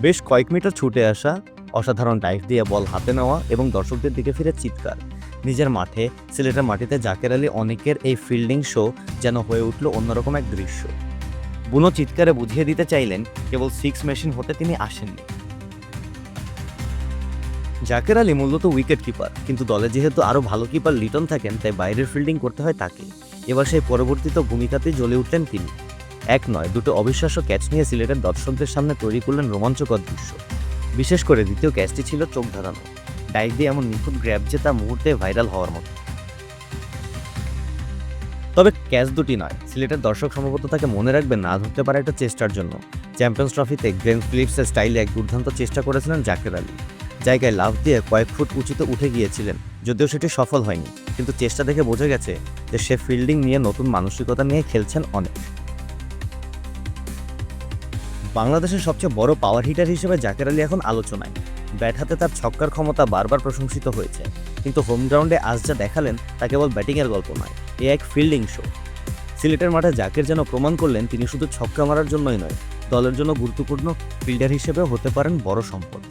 বেশ কয়েক মিটার ছুটে আসা অসাধারণ ডাইভ দিয়ে বল হাতে নেওয়া এবং দর্শকদের দিকে ফিরে চিৎকার। নিজের মাঠে, সিলেটের মাটিতে জাকের আলী অনেকের এই ফিল্ডিং শো যেন হয়ে উঠল অন্যরকম এক দৃশ্য। বুনো চিৎকারে বুঝিয়ে দিতে চাইলেন কেবল সিক্স মেশিন হতে তিনি আসেননি। জাকের আলী মূলত উইকেট কিপার কিন্তু দলে যেহেতু আরও ভালো কিপার লিটন থাকেন, তাই বাইরের ফিল্ডিং করতে হয় তাকে। এবার সেই পরবর্তীত ভূমিকাতেই জ্বলে উঠলেন তিনি। এক নয়, দুটো অবিশ্বাস্য ক্যাচ নিয়ে সিলেটের দর্শকদের সামনে তৈরি করলেন রোমাঞ্চকর দৃশ্য। বিশেষ করে দ্বিতীয় ক্যাচটি ছিল চোখ ধাঁধানো। ডাইভ দিয়ে এমন নিখুঁত গ্র্যাব যে তা মুহূর্তে ভাইরাল হওয়ার মতো। তবে ক্যাচ দুটি নয়, সিলেটের দর্শক সম্ভবত তাকে মনে রাখবে না ধরতে পারে একটা চেষ্টার জন্য। চ্যাম্পিয়ন্স ট্রফিতে গ্রেন ফিলিপসের স্টাইলে এক দুর্দান্ত চেষ্টা করেছিলেন জাকের আলী। জায়গায় লাভ দিয়ে কয়েক ফুট উঁচুতে উঠে গিয়েছিলেন, যদিও সেটি সফল হয়নি। কিন্তু চেষ্টা দেখে বোঝা গেছে যে সে ফিল্ডিং নিয়ে নতুন মানসিকতা নিয়ে খেলছেন অনেক। বাংলাদেশের সবচেয়ে বড় পাওয়ার হিটার হিসেবে জাকের আলী এখন আলোচনায়। ব্যাট হাতে তার ছক্কার ক্ষমতা বারবার প্রশংসিত হয়েছে। কিন্তু হোম গ্রাউন্ডে আজ যা দেখালেন তা কেবল ব্যাটিংয়ের গল্প নয়, এ এক ফিল্ডিং শো সিলেটের মাঠে জাকের যেন প্রমাণ করলেন, তিনি শুধু ছক্কা মারার জন্যই নয়, দলের জন্য গুরুত্বপূর্ণ ফিল্ডার হিসেবেও হতে পারেন বড় সম্পদ।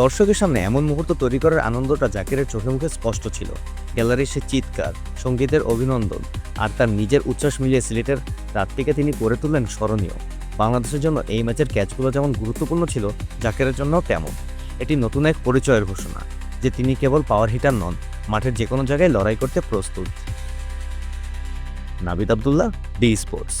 দর্শকের সামনে এমন মুহূর্ত তৈরি করার আনন্দটা জাকিরের চোখে মুখে স্পষ্ট ছিল। গ্যালারির সে চিৎকার, সঙ্গীতের অভিনন্দন আর তার নিজের উচ্ছ্বাস মিলিয়ে সিলেটের রাতটিকে তিনি করে তুললেন স্মরণীয়। বাংলাদেশের জন্য এই ম্যাচের ক্যাচগুলো যেমন গুরুত্বপূর্ণ ছিল, জাকেরের জন্য তেমন। এটি নতুন এক পরিচয়ের ঘোষণা যে তিনি কেবল পাওয়ার হিটার নন, মাঠের যে কোনো জায়গায় লড়াই করতে প্রস্তুত। Nabid Abdullah D sports